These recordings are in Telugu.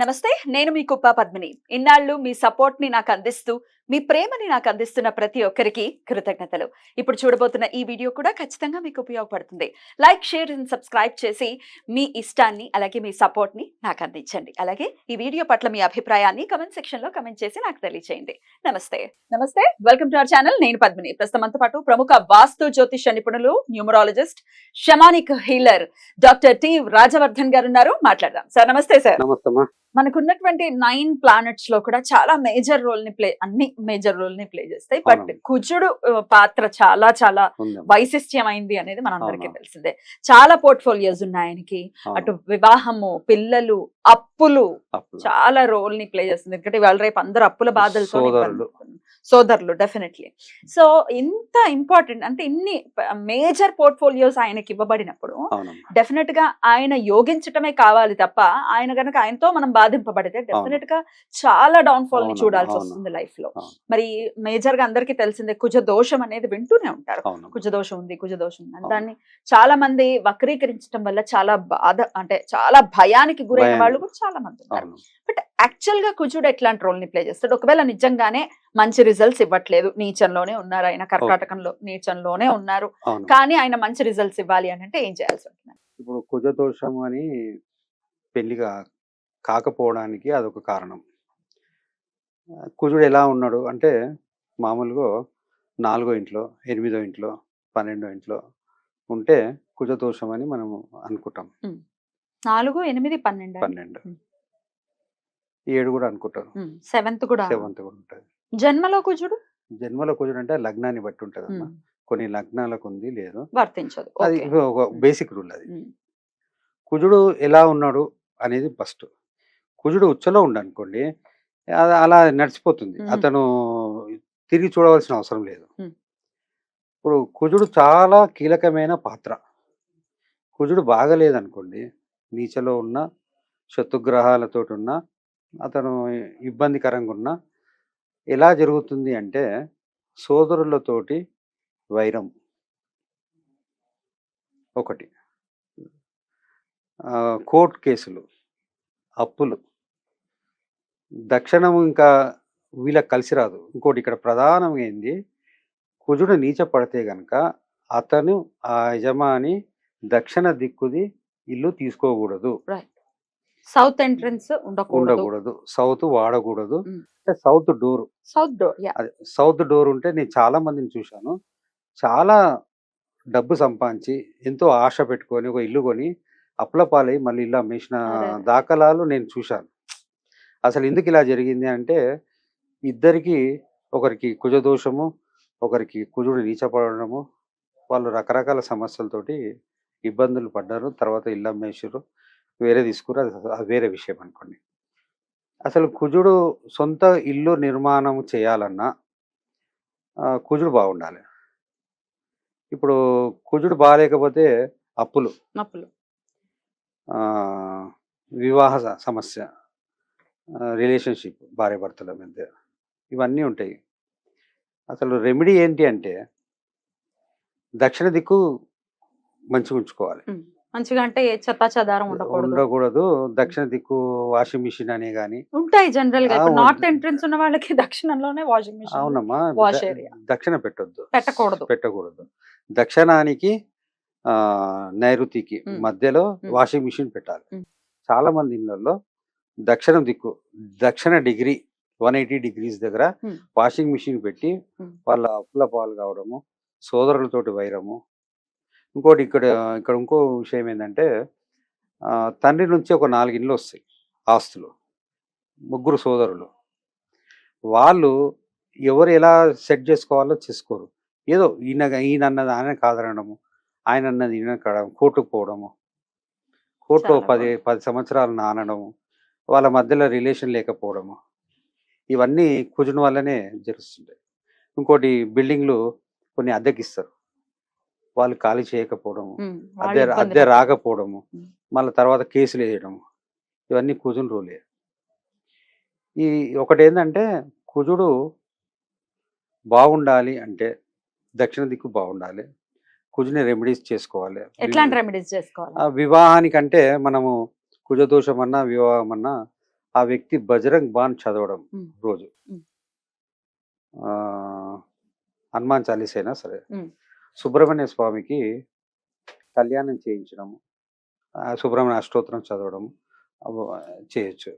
నమస్తే నేను మీ కుప్ప పద్మిని. ఇన్నాళ్ళు మీ సపోర్ట్ని నాకు అందిస్తూ మీ ప్రేమని నాకు అందిస్తున్న ప్రతి ఒక్కరికి కృతజ్ఞతలు. ఇప్పుడు చూడబోతున్న ఈ వీడియో కూడా ఖచ్చితంగా మీకు ఉపయోగపడుతుంది. లైక్ షేర్ అండ్ సబ్స్క్రైబ్ చేసి మీ ఇష్టాన్ని అలాగే మీ సపోర్ట్ని నాకు అందించండి. అలాగే ఈ వీడియో పట్ల మీ అభిప్రాయాన్ని కమెంట్ సెక్షన్లో కమెంట్ చేసి నాకు తెలియజేయండి నమస్తే. నమస్తే. Welcome to our channel. నేను పద్మిని. ప్రస్తుతం పాటు ప్రముఖ వాస్తు జ్యోతిష నిపుణులు numerologist shamanic healer doctor T Rajavardhan garu ఉన్నారు. మాట్లాడదాం. సార్ నమస్తే సార్. నమస్తమ్మా. మనకున్నటువంటి నైన్ ప్లానెట్స్లో కూడా చాలా మేజర్ రోల్ని ప్లే అన్ని మేజర్ రోల్ని ప్లే చేస్తాయి బట్. కుజుడు పాత్ర చాలా చాలా. వైశిష్ట్యమైంది అనేది మనందరికీ. తెలిసిందే చాలా పోర్ట్ఫోలియోస్ ఉన్నాయి ఆయనకి. అటు వివాహము పిల్లలు అప్పులు చాలా రోల్ని ప్లే చేస్తుంది ఎందుకంటే ఇవాళ రేపు అందరూ అప్పుల బాధలతో సోదరులు. సోదరులు డెఫినెట్లీ సో ఇంత ఇంపార్టెంట్ అంటే ఇన్ని మేజర్ పోర్ట్ఫోలియోస్ ఆయనకి ఇవ్వబడినప్పుడు డెఫినెట్గా ఆయన యోగించటమే కావాలి తప్ప ఆయన గనక ఆయనతో మనం బాధింపబడితే డెఫినెట్గా చాలా డౌన్ ఫాల్ని చూడాల్సి. వస్తుంది లైఫ్లో. మరి మేజర్గా అందరికీ తెలిసిందే కుజ దోషం అనేది వింటూనే ఉంటారు. కుజ దోషం ఉంది కుజ దోషం ఉంది. దాన్ని చాలా మంది వక్రీకరించడం వల్ల చాలా బాధ అంటే చాలా భయానికి గురైన. వాళ్ళు కూడా చాలా మంది ఉన్నారు. అవును. బట్ యాక్చువల్గా కుజుడు ఎట్లాంటి రోల్ని ప్లే చేస్తాడు? ఒకవేళ నిజంగానే మంచి రిజల్ట్స్ ఇవ్వట్లేదు నీచంలోనే ఉన్నారు. ఆయన కర్కాటకంలో నీచంలోనే ఉన్నారు. కానీ ఆయన మంచి రిజల్ట్స్ ఇవ్వాలి అని అంటే ఏం చేయాల్సి ఉంటుంది? ఇప్పుడు కుజదోషం అని పెళ్ళిగా కాకపోవడానికి అదొక కారణం. కుజుడు ఎలా ఉన్నాడు అంటే మామూలుగా నాలుగో ఇంట్లో ఎనిమిదో ఇంట్లో పన్నెండో ఇంట్లో ఉంటే కుజదోషం అని మనం అనుకుంటాం. నాలుగు ఎనిమిది పన్నెండు? పన్నెండు. ఏడు కూడా అనుకుంటారు. సెవెంత్ కూడా సెవెంత్ కూడా ఉంటుంది. జన్మలో కుజుడు? జన్మలో కుజుడు అంటే లగ్నాన్ని బట్టి ఉంటుంది అమ్మా కొన్ని లగ్నాలకు ఉంది లేదు. వర్తించదు. అది. ఒక బేసిక్ రూల్ అది. కుజుడు ఎలా ఉన్నాడు అనేది ఫస్ట్. కుజుడు ఉచ్చలో ఉండనుకోండి అది అలా నడిచిపోతుంది. అతను తిరిగి చూడవలసిన అవసరం లేదు. ఇప్పుడు కుజుడు చాలా కీలకమైన పాత్ర. కుజుడు బాగలేదనుకోండి నీచలో ఉన్న శత్రుగ్రహాలతో ఉన్న అతను ఇబ్బందికరంగా ఉన్న ఎలా జరుగుతుంది అంటే సోదరులతోటి వైరం ఒకటి. కోర్టు కేసులు అప్పులు. దక్షిణం ఇంకా వీళ్ళకి కలిసి రాదు. ఇంకోటి ఇక్కడ ప్రధానంగా ఏంది? కుజుడు నీచ పడితే గనక అతను ఆ యజమాని దక్షిణ దిక్కుది ఇల్లు తీసుకోకూడదు. సౌత్ ఎంట్రన్స్ ఉండకూడదు. సౌత్ వాడకూడదు. మ్మ్. అంటే south door south door south door ఉంటే నేను చాలా మందిని చూశాను. చాలా డబ్బు సంపాదించి ఎంతో ఆశ పెట్టుకొని ఒక ఇల్లు కొని అప్పుల పాలై మళ్ళీ ఇల్లు అమ్మేసిన. దాఖలాలు నేను చూశాను. అసలు ఎందుకు ఇలా జరిగింది అంటే ఇద్దరికి ఒకరికి కుజదోషము ఒకరికి కుజుడు నీచపడము వాళ్ళు రకరకాల సమస్యలతోటి ఇబ్బందులు పడ్డారు. తర్వాత ఇల్లు అమ్మేసారు వేరే తీసుకురు అది వేరే విషయం అనుకోండి. అసలు కుజుడు సొంత ఇల్లు నిర్మాణం చేయాలన్నా కుజుడు బాగుండాలి. ఇప్పుడు కుజుడు బాగాలేకపోతే అప్పులు. నొప్పులు ఆ, వివాహ సమస్య. రిలేషన్షిప్ భార్య భర్తల మధ్య ఇవన్నీ ఉంటాయి. అసలు రెమెడీ ఏంటి అంటే దక్షిణ దిక్కు మంచిగా ఉంచుకోవాలి. మంచిగా అంటే ఏ చెత్త చెదారం ఉండకూడదు. దక్షిణ దిక్కు వాషింగ్ మిషన్ అనే కానీ ఉంటాయి జనరల్గా నార్త్. ఎంట్రన్స్ ఉన్న వాళ్ళకి దక్షిణంలోనే వాషింగ్ మిషన్ అవునమ్మా. దక్షిణ పెట్టొద్దు. పెట్టకూడదు. పెట్టకూడదు. దక్షిణానికి నైరుతికి. మధ్యలో. వాషింగ్ మిషన్ పెట్టాలి. చాలా మంది ఇళ్ళల్లో దక్షిణం దిక్కు దక్షిణ డిగ్రీ వన్ ఎయిటీ డిగ్రీస్ దగ్గర. వాషింగ్ మిషన్ పెట్టి. వాళ్ళ అప్పుల పాలు కావడము సోదరులతోటి వైరము. ఇంకోటి ఇక్కడ ఇక్కడ ఇంకో విషయం ఏంటంటే తండ్రి నుంచి ఒక నాలుగు ఇండ్లు వస్తాయి ఆస్తులు. ముగ్గురు సోదరులు. వాళ్ళు ఎవరు ఎలా సెట్ చేసుకోవాలో చేసుకోరు. ఏదో ఈయన ఈయన అన్నది ఆయన కాదనడము ఆయన అన్నది ఈయన కాదనడం కోర్టుకు పోవడము. కోర్టులో పది పది సంవత్సరాలు నానడము. వాళ్ళ మధ్యలో రిలేషన్ లేకపోవడము. ఇవన్నీ కుజుని వల్లనే జరుగుతుంటాయి. ఇంకోటి బిల్డింగ్లు కొన్ని అద్దెకిస్తారు. వాళ్ళు ఖాళీ చేయకపోవడము అద్దె అద్దె రాకపోవడము. మళ్ళీ తర్వాత కేసులు వేయడము ఇవన్నీ కుజుని రూలే. ఈ ఒకటి ఏంటంటే కుజుడు బాగుండాలి అంటే దక్షిణ దిక్కు బాగుండాలి. కుజుని రెమెడీస్ చేసుకోవాలి. ఎట్లాంటి రెమెడీస్ చేసుకోవాలి? వివాహానికంటే మనము కుజదోషం అన్నా వివాహం అన్నా ఆ వ్యక్తి బజరంగ్ బాన్ చదవడం. రోజు హనుమాన్ చాలీస్ అయినా సరే. సుబ్రహ్మణ్య స్వామికి కళ్యాణం చేయించడం ఆ సుబ్రహ్మణ్య అష్టోత్తరం చదవడం చేయొచ్చు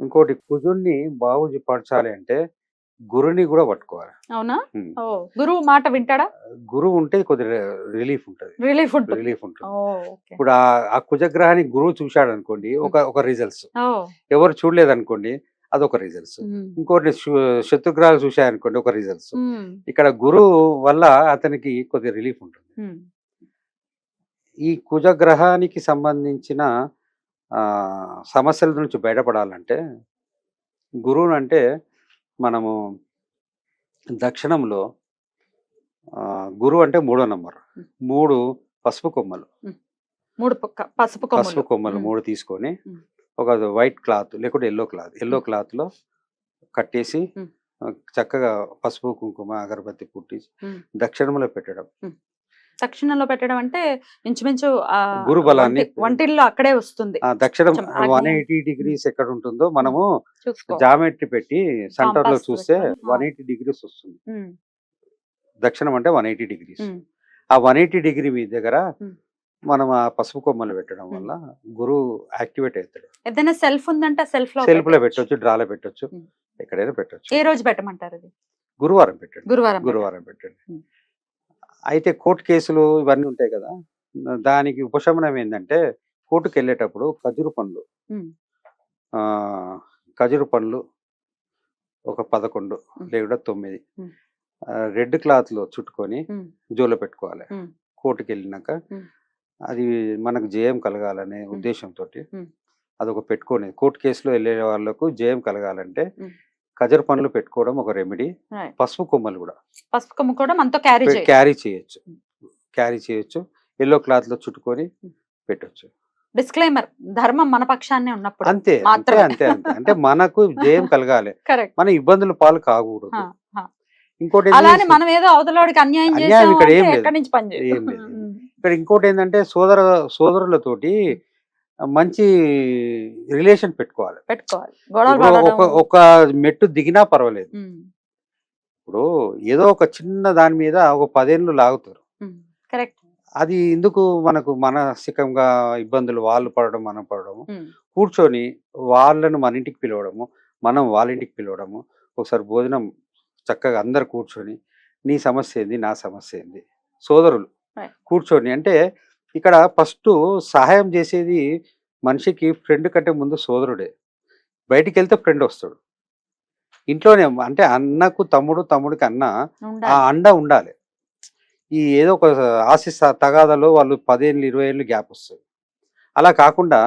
ఇంకోటి కుజుణ్ణి బాగు పరచాలి అంటే గురుని కూడా పట్టుకోవాలి. అవునా? గురువు మాట వింటాడా? గురువు ఉంటే కొద్ది రిలీఫ్ ఉంటుంది. రిలీఫ్ ఉంటుంది. రిలీఫ్ ఉంటుంది. ఇప్పుడు ఆ కుజగ్రహాన్ని గురువు చూశాడు అనుకోండి ఒక ఒక రిజల్ట్స్ ఎవరు చూడలేదు అనుకోండి అదొక రిజల్ట్స్. ఇంకోటి శత్రుగ్రహాలు చూశాయనుకోండి ఒక రిజల్ట్స్. ఇక్కడ గురువు వల్ల అతనికి కొద్ది రిలీఫ్ ఉంటుంది. ఈ కుజగ్రహానికి సంబంధించిన ఆ, సమస్యల నుంచి బయటపడాలంటే గురువుని అంటే మనము దక్షిణంలో ఆ, గురువు అంటే మూడో నంబర్. మూడు పసుపు కొమ్మలు మూడు పసుపు పసుపు కొమ్మలు. మూడు తీసుకొని. ఒక వైట్ క్లాత్ లేకుంటే ఎల్లో క్లాత్ ఎల్లో క్లాత్లో కట్టేసి చక్కగా పసుపు కుంకుమ అగరబత్తి పుట్టి. దక్షిణంలో పెట్టడం దక్షిణంలో పెట్టడం అంటే ఇంచుమించు ఆ గురు బలాన్ని- వంటి- వంటిల్లో అక్కడే వస్తుంది దక్షిణం. వన్ ఎయిటీ డిగ్రీస్ ఎక్కడ ఉంటుందో మనము జామెట్రీ పెట్టి సెంటర్లో చూస్తే వన్ ఎయిటీ డిగ్రీస్ వస్తుంది. దక్షిణం అంటే వన్ ఎయిటీ డిగ్రీస్. ఆ వన్ ఎయిటీ డిగ్రీ మీ దగ్గర. మనం ఆ పసుపు కొమ్మలు పెట్టడం వల్ల గురువు యాక్టివేట్ అవుతాడు ఏదైనా సెల్ఫ్ ఉందంటే సెల్ఫ్లో సెల్ఫ్లో పెట్టొచ్చు. డ్రాలో పెట్టొచ్చు. ఎక్కడైనా పెట్టొచ్చు ఏ రోజు పెట్టమంటారు గురువారం పెట్టండి గురువారం గురువారం పెట్టండి. అయితే కోర్టు కేసులు ఇవన్నీ ఉంటాయి కదా దానికి ఉపశమనం ఏంటంటే కోర్టుకు వెళ్ళేటప్పుడు ఖజూరు పండ్లు. ఆ, ఖజూరు పండ్లు ఒక పదకొండు. లేదా తొమ్మిది రెడ్ క్లాత్లో చుట్టుకొని. జోలో పెట్టుకోవాలి. కోర్టుకి వెళ్ళినాక. అది మనకు జయం కలగాలనే ఉద్దేశంతో. అదొక పెట్టుకొని కోర్టు కేసులో వెళ్ళే వాళ్ళకు జయం కలగాలంటే. ఖజరు పండ్లు పెట్టుకోవడం ఒక రెమెడీ. పసుపు కొమ్మలు కూడా. పసుపు కొమ్ము కూడా మనతో క్యారీ క్యారీ చేయొచ్చు. క్యారీ చేయొచ్చు. ఎల్లో క్లాత్లో చుట్టుకొని Hmm. పెట్టొచ్చు. డిస్క్లైమర్ ధర్మం మన పక్షాన్నే ఉన్నప్పుడు అంతే అంతే. అంతే అంటే మనకు జయం కలగాలి. మన ఇబ్బందుల పాలు కాకూడదు. ఇంకోటి అలానే మనం ఏదో అవతలోడికి అన్యాయం ఇక్కడ ఏం లేదు. ఏం. ఇక్కడ ఇంకోటి ఏంటంటే సోదర సోదరులతోటి మంచి రిలేషన్ పెట్టుకోవాలి. పెట్టుకోవాలి. ఒక మెట్టు దిగినా పర్వాలేదు. ఇప్పుడు ఏదో ఒక చిన్న దాని మీద ఒక పదేళ్ళు లాగుతారు. కరెక్ట్. అది ఎందుకు మనకు మానసికంగా ఇబ్బందులు వాళ్ళు పడడం మనం పడడము కూర్చొని వాళ్ళను మన ఇంటికి పిలవడము మనం వాళ్ళ ఇంటికి పిలవడము ఒకసారి భోజనం చక్కగా అందరు కూర్చొని నీ సమస్య ఏంది నా సమస్య ఏంది? సోదరులు. కూర్చొని అంటే ఇక్కడ ఫస్ట్ సహాయం చేసేది మనిషికి ఫ్రెండ్ కంటే ముందు సోదరుడే. బయటికి వెళ్తే ఫ్రెండ్ వస్తాడు. ఇంట్లోనే అంటే అన్నకు తమ్ముడు తమ్ముడికి అన్న ఆ అండ ఉండాలి. ఈ ఏదో ఒక ఆశిస్ తగాదాలో వాళ్ళు పదేళ్ళు ఇరవై ఏళ్ళు గ్యాప్ వస్తుంది. అలా కాకుండా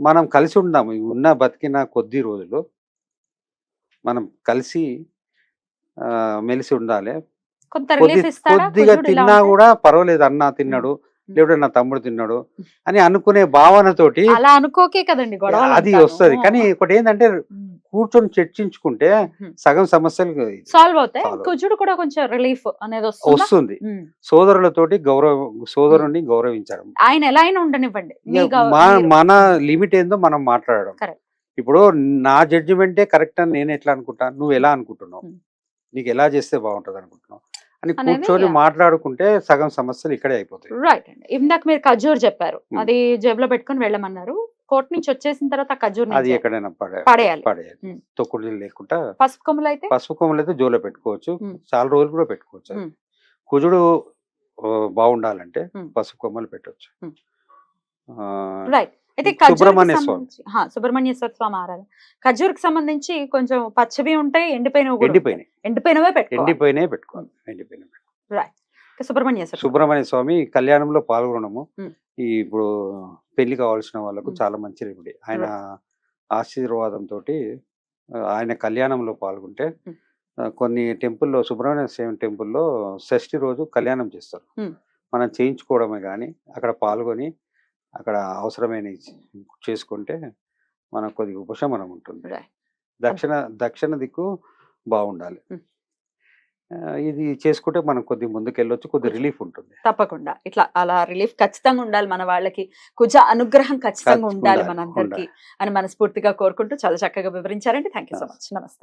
మనం కలిసి ఉందాము. ఈ ఉన్న బతికిన కొద్ది రోజులు మనం కలిసి మెలిసి ఉండాలి. కొద్దిగా తిన్నా? కూడా పర్వాలేదు. అన్న తిన్నాడు లేకపోతే నా తమ్ముడు తిన్నాడు అని అనుకునే భావనతోటి అలా అనుకోకే కదండి అది వస్తది. కానీ ఒకటి ఏంటంటే కూర్చొని చర్చించుకుంటే సగం సమస్యలు సాల్వ్ అవుతాయి. కుజుడు కూడా కొంచెం రిలీఫ్ అనేది వస్తుంది? వస్తుంది. సోదరులతోటి గౌరవ సోదరుని గౌరవించడం. ఆయన ఎలా అయినా ఉండనివ్వండి. మన లిమిట్ ఏందో మనం మాట్లాడడం. ఇప్పుడు నా జడ్జిమెంటే కరెక్ట్ అని నేను ఎట్లా అనుకుంటా? నువ్వు ఎలా అనుకుంటున్నావు. నీకు ఎలా చేస్తే బాగుంటది అనుకుంటున్నావు అని కూర్చొని. మాట్లాడుకుంటే సగం సమస్యలు ఇక్కడే అయిపోతాయి రైట్ అండి ఇందాక మీరు ఖజూర్ చెప్పారు. అది జేబులో పెట్టుకొని వెళ్ళమన్నారు కోర్టు నుంచి వచ్చేసిన తర్వాత ఖజూర్ అది ఎక్కడైనా పడే పడేయాలి పడేయాలి. తొక్కుడు లేకుండా పసుపు కొమ్ములు అయితే పసుపు కొమ్మలు అయితే జోలో పెట్టుకోవచ్చు. చాలా రోజులు కూడా పెట్టుకోవచ్చు. కుజుడు బాగుండాలంటే. పసుపు కొమ్మలు పెట్టవచ్చు రైట్ అయితే సుబ్రహ్మణ్య స్వామి. సుబ్రహ్మణ్యేశ్వర స్వామి ఆరాధన ఖజూర్కి సంబంధించి కొంచెం పచ్చవి ఉంటాయి ఎండిపోయినవి ఉంటాయి. ఎండిపోయినాయి ఎండిపోయినవే పెట్టుకోవాలి ఎండిపోయినాయి సుబ్రహ్మణ్యేశ్వర స్వామి. సుబ్రహ్మణ్య స్వామి కళ్యాణంలో పాల్గొనడము Hmm. ఈ ఇప్పుడు పెళ్ళి కావాల్సిన వాళ్ళకు. చాలా మంచి రెమెడీ ఆయన ఆశీర్వాదంతో ఆయన కళ్యాణంలో పాల్గొంటే కొన్ని టెంపుల్లో సుబ్రహ్మణ్య స్వామి టెంపుల్లో షష్ఠి రోజు కళ్యాణం చేస్తారు. మనం చేయించుకోవడమే కానీ అక్కడ పాల్గొని అక్కడ అవసరమైన చేసుకుంటే మనకు కొద్దిగా ఉపశమనం ఉంటుంది. దక్షిణ దక్షిణ దిక్కు బాగుండాలి. ఇది చేసుకుంటే మనం కొద్ది ముందుకెళ్ళొచ్చు కొద్ది రిలీఫ్ ఉంటుంది. తప్పకుండా. ఇట్లా అలా రిలీఫ్ ఖచ్చితంగా ఉండాలి మన వాళ్ళకి. కుజ అనుగ్రహం ఖచ్చితంగా ఉండాలి మనందరికి అని మనస్ఫూర్తిగా కోరుకుంటూ చాలా చక్కగా వివరించారండి. Thank you so much. నమస్తే.